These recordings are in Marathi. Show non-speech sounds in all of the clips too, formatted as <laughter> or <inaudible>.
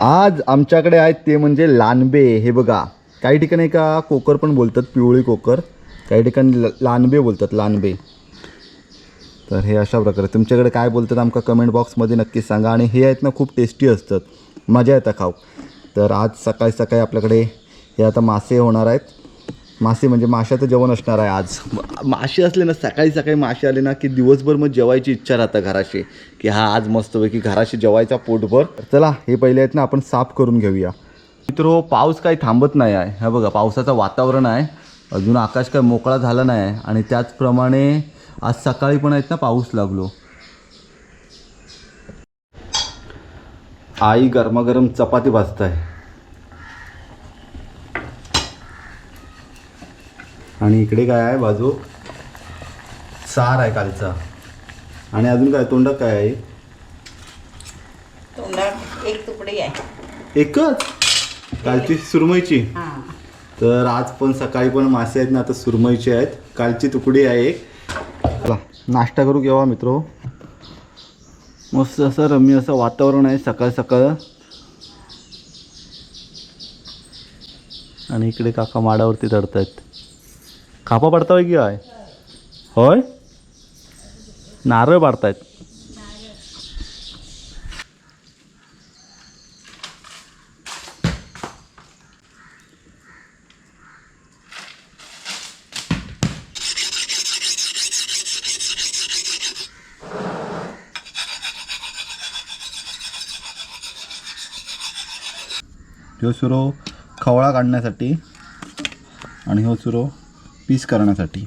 आज आमच्याकडे आहेत ते म्हणजे लानबे. हे बघा काही ठिकाणी का कोकर पण बोलतात पिवळी कोकर. काही ठिकाणी ल- लानबे बोलतात लानबे. तर हे अशा प्रकारे. तुमच्याकडे काय बोलतात आमका कमेंट बॉक्समध्ये नक्कीच सांगा. आणि हे आहेत ना खूप टेस्टी असतात. मजा येतं खाऊ. तर आज सकाळी सकाळी आपल्याकडे हे आता मासे होणार आहेत. मासे म्हणजे माशाचं जेवण असणार आहे आज. मासे असले ना सकाळी सकाळी मासे आले ना की दिवसभर मग जेवायची इच्छा राहतं घराशी. की हा आज मस्तपैकी घराशी जेवायचा पोटभर. चला हे पहिले आहेत ना आपण साफ करून घेऊया. मित्र पाऊस काही थांबत नाही आहे. हा बघा पावसाचं वातावरण आहे. अजून आकाश काय मोकळा झाला नाही आहे. आणि त्याचप्रमाणे आज सकाळी पण आहेत ना पाऊस लागलो. आई गरमागरम चपाती भाजत आहे. आणि इकडे काय आहे बाजू? सार आहे कालचा. आणि अजून काय तोंडात काय आहे? तोंडात एक तुकडी आहे. एकच? कालची सुरमईची? हां. तर आज पण सकाळी पण मासे आहेत ना आता सुरमईचे आहेत. कालची तुकडी आहे एक. चला नाश्ता करू केव्हा मित्र? मस्त असं रम्य असं वातावरण आहे सकाळ सकाळ. आणि इकडे काका माडावरती चढतायत. खापा पडताय की काय? होय? नारळ पाडतायत. ह्यो सुरो खवळा काढण्यासाठी. आणि ह्यो सुरो पीस करण्यासाठी.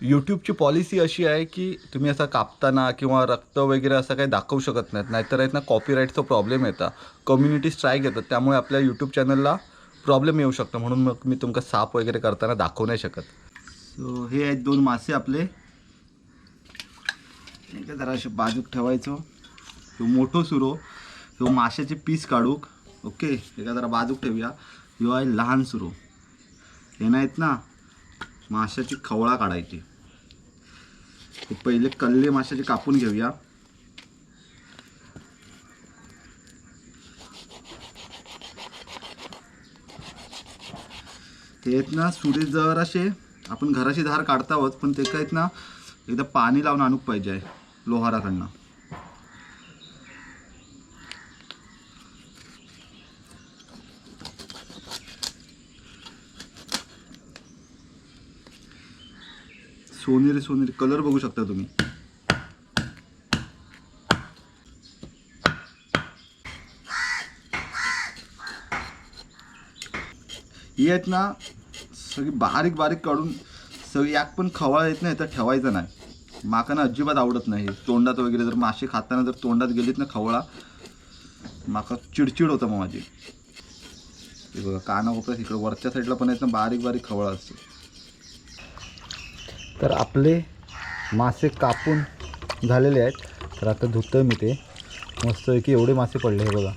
यूट्यूबची पॉलिसी अशी आहे की तुम्ही असं कापताना किंवा रक्त वगैरे असं काही दाखवू शकत नाहीत नाहीतर आहेत ना कॉपीराईटचा प्रॉब्लेम येतात कम्युनिटी स्ट्राईक येतात त्यामुळे आपल्या यूट्यूब चॅनलला प्रॉब्लेम येऊ शकतो. म्हणून मग मी तुमका साप वगैरे करताना दाखवू नाही शकत. सो हे आहेत दोन मासे आपले. एक जरा असे बाजूक ठेवायचो. ह्यो मोठो सुरो ह्यो माशाचे पीस काढूक. ओके एका जरा बाजूक ठेवूया. ह्यो आहे लहान सुरो. हे नाहीत ना माशाची खवळा काढायची. पहिले कल्ले माशाचे कापून घेऊया. ते आहेत ना सुरे जर असे आपण घराशी धार काढता आहोत पण ते काय आहेत ना एकदा पाणी लावून आणूक पाहिजे आहे लोहाराकडनं. सोनेरी सोनेरी कलर बघू शकता तुम्ही. ही आहेत ना सगळी बारीक बारीक काढून सगळी याक पण खवळा येत नाही तर ठेवायचं नाही. माका ना अजिबात आवडत नाही. तोंडात वगैरे जर मासे खाताना जर तोंडात गेलीत ना खवळा माका चिडचिड होतं मग माझी. बघा काना होतं इकडं वरच्या साईडला पण आहेत ना बारीक बारीक खवळा असतो तर आपले मासे कापून झालेले आहेत. तर आता धुतोय मी ते. मस्त की एवढे मासे पडले हे बघा.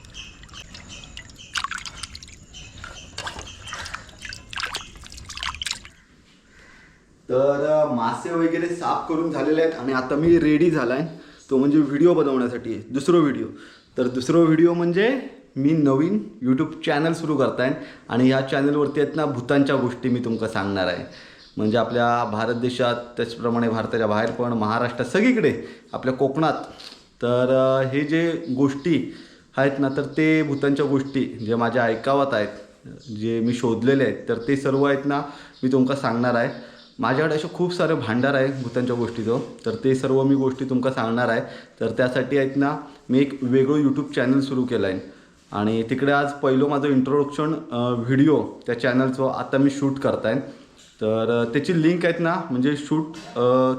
तर मासे वगैरे साफ करून झालेले आहेत आणि आता मी रेडी झाला आहे तो म्हणजे व्हिडिओ बनवण्यासाठी. दुसरो व्हिडिओ तर दुसरो व्हिडिओ म्हणजे मी नवीन यूट्यूब चॅनल सुरू करताय आणि ह्या चॅनलवरती आहेत ना भूतांच्या गोष्टी मी तुमका सांगणार आहे. म्हणजे आपल्या भारत देशात त्याचप्रमाणे भारताच्या बाहेर पण महाराष्ट्रात सगळीकडे आपल्या कोकणात. तर हे जे गोष्टी आहेत ना तर ते भूतांच्या गोष्टी जे माझ्या ऐकावात आहेत जे मी शोधलेले आहेत तर ते सर्व आहेत ना मी तुमका सांगणार आहे. माझ्याकडे असे खूप सारे भांडार आहे भूतांच्या गोष्टीचं तर ते सर्व मी गोष्टी तुमका सांगणार आहे. तर त्यासाठी आहेत ना मी एक वेगळं यूट्यूब चॅनल सुरू केलं आहे आणि तिकडे आज पहिलं माझं इंट्रोडक्शन व्हिडिओ त्या चॅनलचं आता मी शूट करताय. तर त्याची लिंक आहेत ना म्हणजे शूट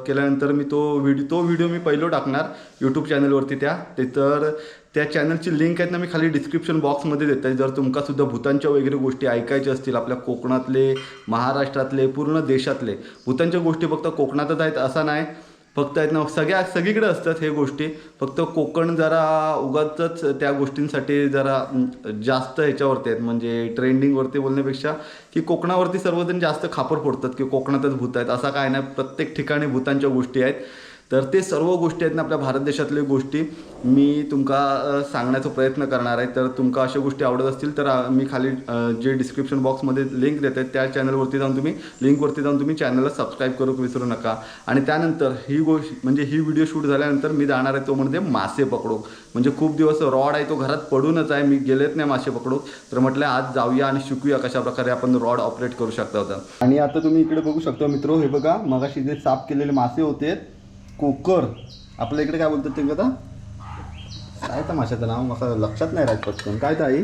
केल्यानंतर मी तो व्हिडिओ तो व्हिडिओ मी पहिलो टाकणार यूट्यूब चॅनलवरती त्या. ते तर त्या चॅनलची लिंक आहेत ना मी खाली डिस्क्रिप्शन बॉक्समध्ये देत आहे. जर तुमकासुद्धा भूतांच्या वगैरे गोष्टी ऐकायच्या असतील आपल्या कोकणातले महाराष्ट्रातले पूर्ण देशातले भूतांच्या गोष्टी फक्त कोकणातच आहेत असा नाही. फक्त आहेत ना सगळ्या सगळीकडे असतात हे गोष्टी. फक्त कोकण जरा उगाचच त्या गोष्टींसाठी जरा जास्त ह्याच्यावरती आहेत. म्हणजे ट्रेंडिंगवरती बोलण्यापेक्षा की कोकणावरती सर्वजण जास्त खापर फोडतात की कोकणातच भूत आहेत. असा काय नाही प्रत्येक ठिकाणी भूतांच्या गोष्टी आहेत. तर ते सर्व गोष्टी आहेत ना आपल्या भारत देशातल्या गोष्टी. मी तुमका सांगण्याचा प्रयत्न करणार आहे. तर तुमका अशा गोष्टी आवडत असतील तर मी खाली जे डिस्क्रिप्शन बॉक्समध्ये लिंक देत आहे त्या चॅनलवरती जाऊन तुम्ही लिंकवरती जाऊन तुम्ही चॅनलला सबस्क्राईब करू विसरू नका. आणि त्यानंतर ही गोष्ट म्हणजे ही व्हिडिओ शूट झाल्यानंतर मी जाणार आहे तो म्हणजे मासे पकडू. म्हणजे खूप दिवस रॉड आहे तो घरात पडूनच आहे. मी गेलेत नाही मासे पकडू. तर म्हटलं आज जाऊया आणि शिकूया कशा प्रकारे आपण रॉड ऑपरेट करू शकता होता आणि आता तुम्ही इकडे बघू शकता मित्र हे बघा मगाशी जे साफ केलेले मासे होते कोकर. आपल्या इकडे काय बोलतात ते आता काय त्या माशाचं नाव मला लक्षात नाही राहत पटकन. काय ताई?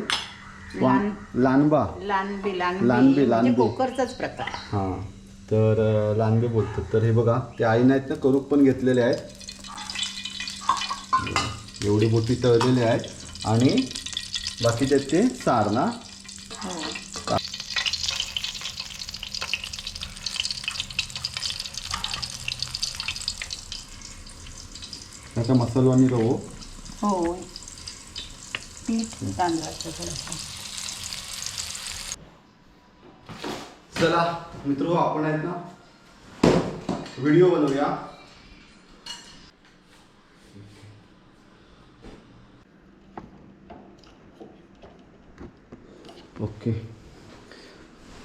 लान- लानबा. लांबी लांबी लांबी, म्हणजे लांबी. कोकरचाच प्रकार. हां. तर अं, लांबे बोलतात. तर हे बघा ते आईने आहेत ना करूक पण घेतलेले आहेत. एवढी मोठी तळलेले आहेत. आणि बाकीचे आहेत ते सार ना. हो. त्याचा मसालो आणि रवो. हो पीठ तांदळाचं थोडंसं चला मित्र आपण आहेत ना व्हिडिओ बनवूया. ओके.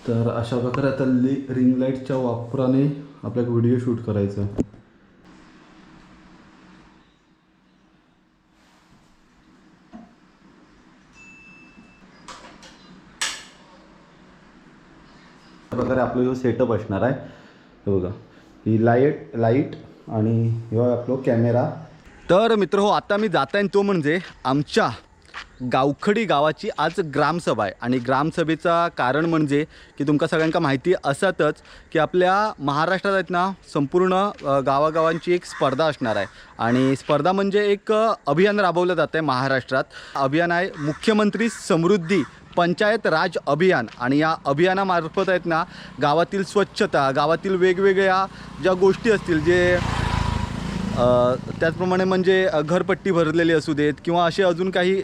तर अशा प्रकारे आता लि रिंग लाईटच्या वापराने आपल्याला व्हिडिओ शूट करायचा आपला जो सेटअप असणार आहे हे बघा. ही लाइट लाइट आणि ह्यो आपलो कॅमेरा तर मित्र हो आता मी जात आहे तो म्हणजे आमच्या गावखडी गावाची आज ग्रामसभा आहे. आणि ग्रामसभेचा कारण म्हणजे की तुमका सगळ्यांका माहिती असतच की आपल्या महाराष्ट्रात आहेत ना संपूर्ण गावागावांची एक स्पर्धा असणार आहे. आणि स्पर्धा म्हणजे एक अभियान राबवलं जातं आहे महाराष्ट्रात. अभियान आहे मुख्यमंत्री समृद्धी पंचायत राज अभियान. आणि या अभियानामार्फत आहेत ना गावातील स्वच्छता गावातील वेगवेगळ्या ज्या गोष्टी असतील जे त्याचप्रमाणे म्हणजे घरपट्टी भरलेली असू देत किंवा असे अजून काही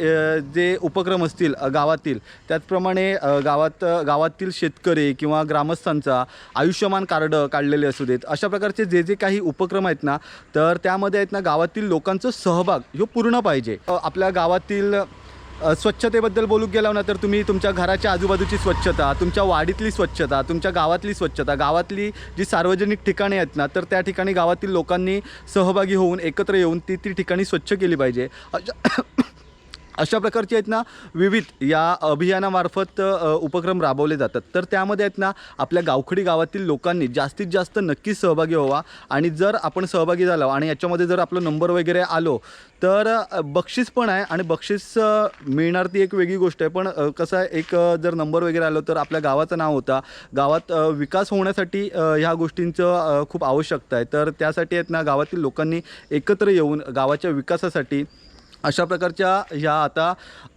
जे उपक्रम असतील गावातील त्याचप्रमाणे गावात गावातील शेतकरी किंवा ग्रामस्थांचा आयुष्यमान कार्ड काढलेले असू देत अशा प्रकारचे जे जे काही उपक्रम आहेत ना तर त्यामध्ये आहेत ना गावातील लोकांचा सहभाग ह्यो पूर्ण पाहिजे. आपल्या गावातील स्वच्छतेबद्दल बोलू गेला ना तर तुम्ही तुमच्या घराच्या आजूबाजूची स्वच्छता तुमच्या वाडीतली स्वच्छता तुमच्या गावातली स्वच्छता गावातली जी सार्वजनिक ठिकाणे आहेत ना तर त्या ठिकाणी गावातील लोकांनी सहभागी होऊन एकत्र येऊन ती ती ठिकाणी स्वच्छ केली पाहिजे. अशा प्रकारचे आहेत ना विविध या अभियानामार्फत उपक्रम राबवले जातात. तर त्यामध्ये आहेत ना आपल्या गावखडी गावातील लोकांनी जास्तीत जास्त नक्कीच सहभागी व्हावा आणि जर आपण सहभागी झालो आणि याच्यामध्ये जर आपलं नंबर वगैरे आलो तर बक्षीस पण आहे आणि बक्षीस मिळणार ती एक वेगळी गोष्ट आहे. पण कसं आहे एक जर नंबर वगैरे आलो तर आपल्या गावाचं नाव होता. गावात विकास होण्यासाठी ह्या गोष्टींचं खूप आवश्यकता आहे. तर त्यासाठी आहेत ना गावातील लोकांनी एकत्र येऊन गावाच्या विकासासाठी अशा प्रकारच्या ह्या आता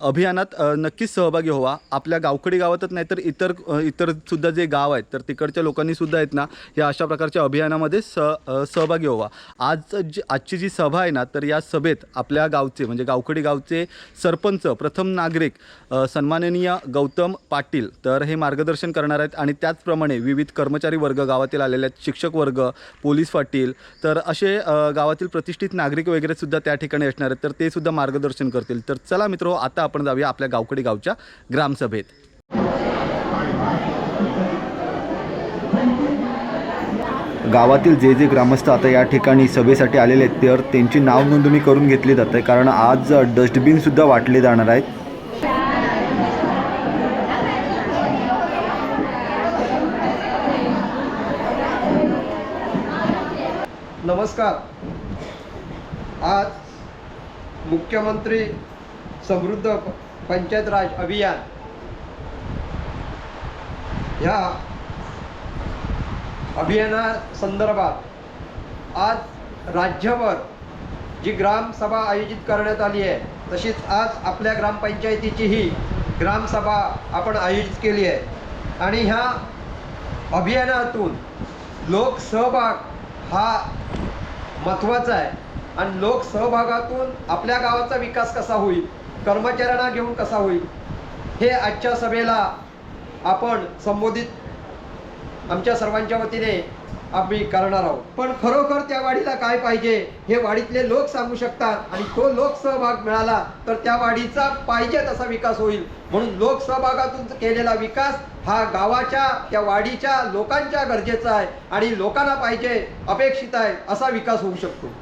अभियानात नक्कीच सहभागी व्हावा. आपल्या गावकडी गावातच नाही तर इतर इतरसुद्धा जे गाव आहेत तर तिकडच्या लोकांनीसुद्धा आहेत ना या अशा प्रकारच्या अभियानामध्ये स सहभागी व्हावा. आज जी आजची जी सभा आहे ना तर या सभेत आपल्या गावचे म्हणजे गावकडी गावचे सरपंच प्रथम नागरिक सन्माननीय गौतम पाटील तर हे मार्गदर्शन करणार आहेत. आणि त्याचप्रमाणे विविध कर्मचारी वर्ग गावातील आलेले आहेत शिक्षक वर्ग पोलीस पाटील तर असे गावातील प्रतिष्ठित नागरिक वगैरे सुद्धा त्या ठिकाणी असणार आहेत. तर ते सुद्धा मार्गदर्शन करतील. तर चला मित्रो आता आपण जाऊया आपल्या गावखडी गावच्या ग्रामसभेत. गावातील जे जे ग्रामस्थ आता या ठिकाणी सभेसाठी आलेले आहेत तर त्यांची नाव नोंदणी करून घेतली जाते. कारण आज डस्टबिनसुद्धा वाटले जाणार आहेत. नमस्कार. आज मुख्यमंत्री समृद्ध पंचायत राज अभियान ह्या अभियानासंदर्भात आज राज्यभर जी ग्रामसभा आयोजित करण्यात आली आहे तशीच आज आपल्या ग्रामपंचायतीचीही ग्रामसभा आपण आयोजित केली आहे. आणि ह्या अभियानातून लोकसहभाग हा महत्त्वाचा आहे. आणि लोकसहभागातून आपल्या गावाचा विकास कसा होईल कर्मचाऱ्यांना घेऊन कसा होईल हे आजच्या सभेला आपण संबोधित आमच्या सर्वांच्या वतीने आम्ही करणार आहोत. पण खरोखर त्या वाढीला काय पाहिजे हे वाढीतले लोक सांगू शकतात आणि तो लोकसहभाग मिळाला तर त्या वाढीचा पाहिजे तसा विकास होईल. म्हणून लोकसहभागातून केलेला विकास हा गावाच्या त्या वाढीच्या लोकांच्या गरजेचा आहे आणि लोकांना पाहिजे अपेक्षित आहे असा विकास होऊ शकतो.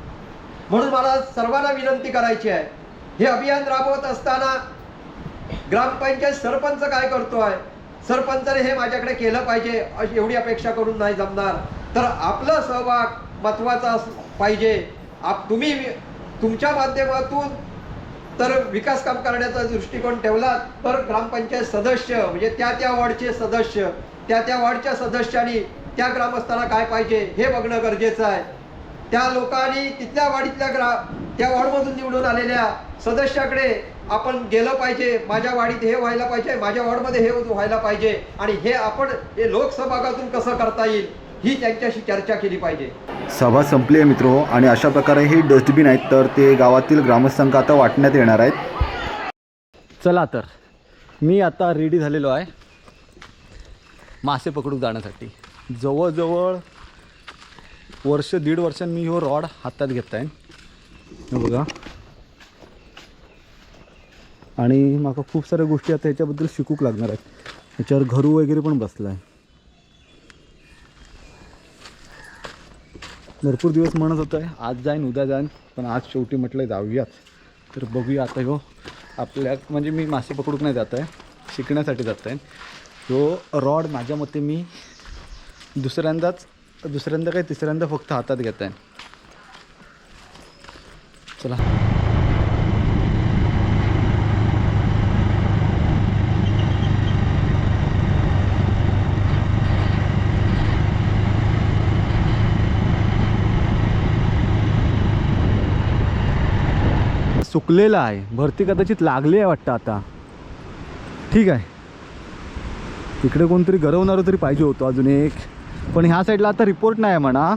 म्हणून मला सर्वांना विनंती करायची आहे. हे अभियान राबवत असताना ग्रामपंचायत सरपंच काय करतो आहे? सरपंचाने हे माझ्याकडे केलं पाहिजे अशी एवढी अपेक्षा करून नाही जमणार. तर आपलं सहभाग महत्त्वाचा अस- पाहिजे. आप तुम्ही तुमच्या माध्यमातून तर विकास काम करण्याचा दृष्टिकोन ठेवला तर ग्रामपंचायत सदस्य म्हणजे त्या त्या वॉर्डचे सदस्य त्या त्या वॉर्डच्या सदस्यांनी त्या ग्रामस्थांना काय पाहिजे हे बघणं गरजेचं आहे. त्या लोकांनी तिथल्या वाडीतल्या ग्रा त्या वॉर्डमधून निवडून आलेल्या सदस्याकडे आपण गेलं पाहिजे माझ्या वाडीत हे व्हायला पाहिजे माझ्या वॉर्डमध्ये हे व्हायला पाहिजे आणि हे आपण हे लोकसहभागातून कसं करता येईल ही त्यांच्याशी चर्चा केली पाहिजे. सभा संपली आहे मित्रो आणि अशा प्रकारे ही डस्टबिन आहेत तर ते गावातील ग्रामस्थांका आता वाटण्यात येणार आहेत. चला तर मी आता रेडी झालेलो आहे मासे पकडून जाण्यासाठी. जवळजवळ वर्ष दीड वर्षांनी मी हो रॉड हातात घेत आहे बघा. आणि मला खूप साऱ्या गोष्टी आता ह्याच्याबद्दल शिकूक लागणार आहेत. ह्याच्यावर घरू वगैरे पण बसला आहे भरपूर दिवस म्हणत होतं आहे आज जाईन उद्या जाईन पण आज शेवटी म्हटलं जाऊयाच तर बघूया आता ह्यो आपल्या म्हणजे मी मासे पकडूक नाही जात आहे शिकण्यासाठी जात आहे तो रॉड माझ्या मते मी दुसऱ्यांदाच दुसऱ्यांदा काय तिसऱ्यांदा फक्त हातात घेत आहे चला. सुकलेला आहे. भरती कदाचित लागली आहे वाटतं आता. ठीक आहे. इकडे कोणतरी गरवणारं तरी पाहिजे होतं अजून एक. पण ह्या साईडला आता रिपोर्ट नाही आहे म्हणा.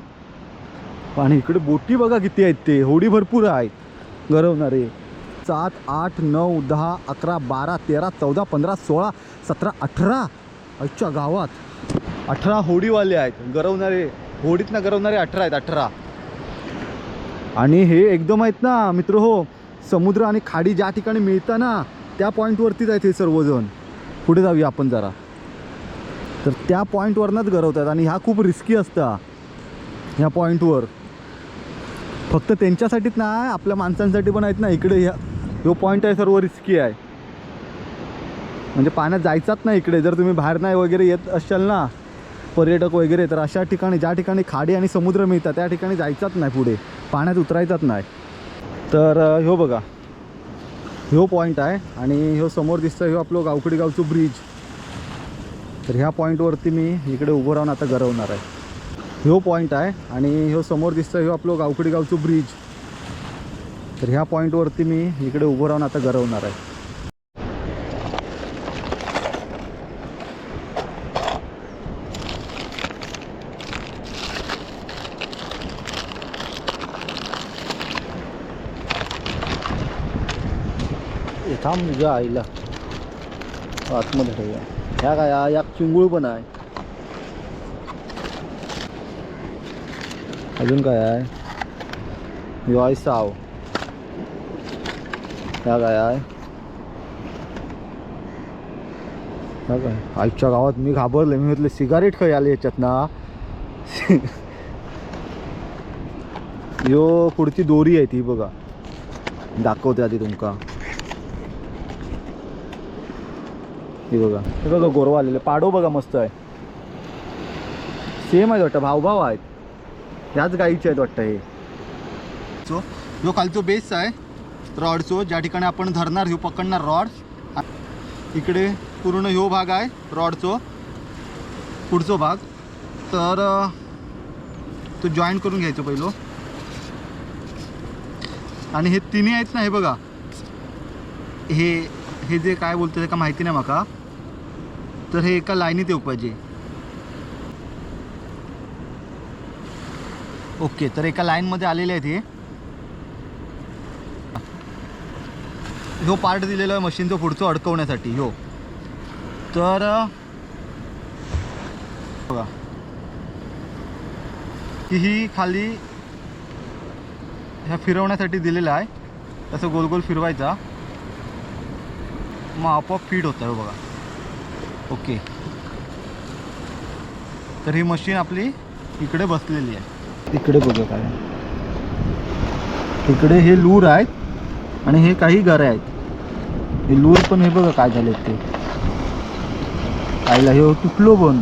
आणि इकडे बोटी बघा किती आहेत ते. होडी भरपूर आहेत. गरवणारे. सात आठ नऊ दहा अकरा बारा तेरा चौदा पंधरा सोळा सतरा अठरा. अच्छा गावात अठरा होडीवाले आहेत. गरवणारे. होडीतनं गरवणारे अठरा आहेत अठरा. आणि हे एकदम आहेत ना मित्र हो. समुद्र आणि खाडी ज्या ठिकाणी मिळतं ना त्या पॉईंटवरतीच आहेत हे सर्वजण. पुढे जाऊया आपण जरा. तर त्या पॉईंटवरनंच गरवतात आणि ह्या खूप रिस्की असता. ह्या पॉईंटवर फक्त त्यांच्यासाठीच ना आपल्या माणसांसाठी पण आहेत ना इकडे ह्या जो पॉईंट आहे सर्व रिस्की आहे. म्हणजे पाण्यात जायचाच नाही इकडे. जर तुम्ही बाहेर नाही वगैरे येत असाल ना पर्यटक वगैरे तर अशा ठिकाणी ज्या ठिकाणी खाडी आणि समुद्र मिळतात त्या ठिकाणी जायचाच नाही पुढे. पाण्यात उतरायचाच नाही. तर ह्यो बघा. ह्यो पॉईंट आहे आणि ह्यो समोर दिसतं ह्यो आपलं गावकडी गावचं ब्रिज तर ह्या पॉईंटवरती मी इकडे उभं राहून आता गरवणार आहे. ह्यो पॉईंट आहे आणि ह्यो समोर दिसतं ह्यो आपलं गावकडी गावचं ब्रिज तर ह्या पॉईंटवरती मी इकडे उभं राहून आता गरवणार आहे. थांब आईला. आतमध्ये ठेवूया ह्या काय हा चिंगूळ पण आहे. अजून काय आहे? ह्यो साव. ह्या काय आहे? ह्या काय? आईच्या गावात मी घाबरले मी म्हटलं सिगारेट खाई आले याच्यात ना. <laughs> यो पुढची दोरी आहे ती बघा. दाखवते आधी तुमका. हे बघा. हे बघा गोरवा आलेले पाडो बघा मस्त आहे. सेम आहे वाटतं भावभाव आहेत. ह्याच गाईचे आहेत वाटतं हे. सो जो खालचो बेस आहे रॉडचो ज्या ठिकाणी आपण धरणार ह्यो पकडणार रॉड इकडे पूर्ण ह्यो भाग आहे रॉडचो पुढचो भाग. तर तो जॉईन करून घ्यायचो पहिलो. आणि हे तिन्ही आहेत ना हे बघा. हे हे जे काय बोलतो ते का माहिती नाही माका. तर हे एका लाईनीत येऊ पाहिजे. ओके तर एका लाईनमध्ये आलेले आहेत हे. ह्यो पार्ट दिलेला आहे मशीनचं पुढचं अडकवण्यासाठी हो. तर बघा. की ही खाली ह्या फिरवण्यासाठी दिलेलं आहे. तसं गोल गोल फिरवायचा. मग आपोआप फीड होतं हे बघा. ओके. तर ही मशीन आपली इकडे बसलेली आहे. इकडे बघा काय. इकडे हे लूर आहेत आणि हे काही घरं आहेत. हे लूर पण हे बघा काय झाले ते. आईला हे तुटलो पण.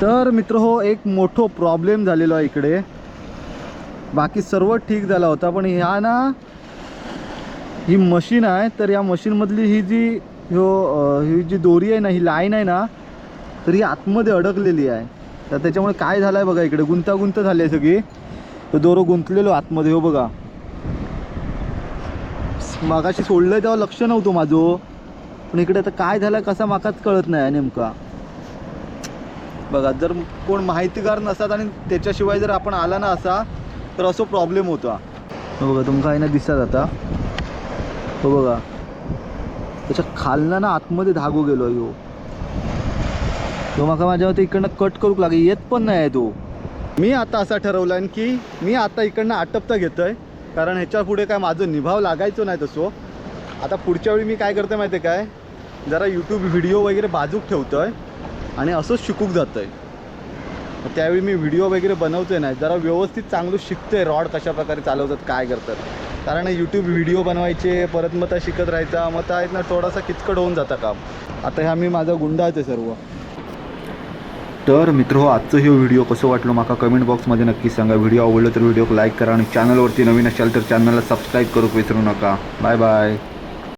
तर मित्र हो एक मोठो प्रॉब्लेम झालेलो आहे इकडे. बाकी सर्व ठीक झाला होता पण ह्या ना ही मशीन आहे तर या मशीनमधली ही जी हो ही जी दोरी आहे ना ही लाईन आहे ना तर ही आतमध्ये अडकलेली आहे. तर त्याच्यामुळे काय झालं आहे बघा इकडे गुंतागुंत झाली आहे सगळी. तो दोरो गुंतलेलो आतमध्ये हो बघा. मागाशी सोडलं तेव्हा लक्ष नव्हतं माझं हो. पण इकडे आता काय झालं कसा माकाच कळत नाही आहे नेमका. बघा जर कोण माहितीगार नसतात आणि त्याच्याशिवाय जर आपण आला ना असा तर असो प्रॉब्लेम होता. हो बघा तुमका आहे ना दिसतात आता. हो बघा. त्याच्या खालनं ना आतमध्ये धागो गेलो यो हो. तो माका माझ्या मते इकडनं कट करूक लागे येत पण नाही आहे तो. मी आता असा ठरवलं आहे की मी आता इकडनं आटपता घेतोय कारण ह्याच्या पुढे काय माझं निभाव लागायचो नाही तसो. आता पुढच्या वेळी मी काय करतोय माहिती आहे काय? जरा यूट्यूब व्हिडिओ वगैरे बाजूक ठेवतोय. आणि असंच शिकूक जातं मग त्यावेळी मी व्हिडिओ वगैरे बनवतोय नाही जरा व्यवस्थित चांगलं शिकतोय रॉड कशा प्रकारे चालवतात काय करतात. कारण यूट्यूब व्हिडिओ बनवायचे परत मग त्या शिकत राहायचा मग त्या आहेत ना थोडासा किचकट होऊन जातं काम. आता ह्या मी माझा गुंडाच आहे सर्व. तर मित्र हो आजचं हे व्हिडिओ कसं वाटलं माका कमेंट बॉक्समध्ये नक्की सांगा. व्हिडिओ आवडलं तर व्हिडिओ लाईक करा आणि चॅनलवरती नवीन असाल तर चॅनलला सबस्क्राईब करू विसरू नका. Bye bye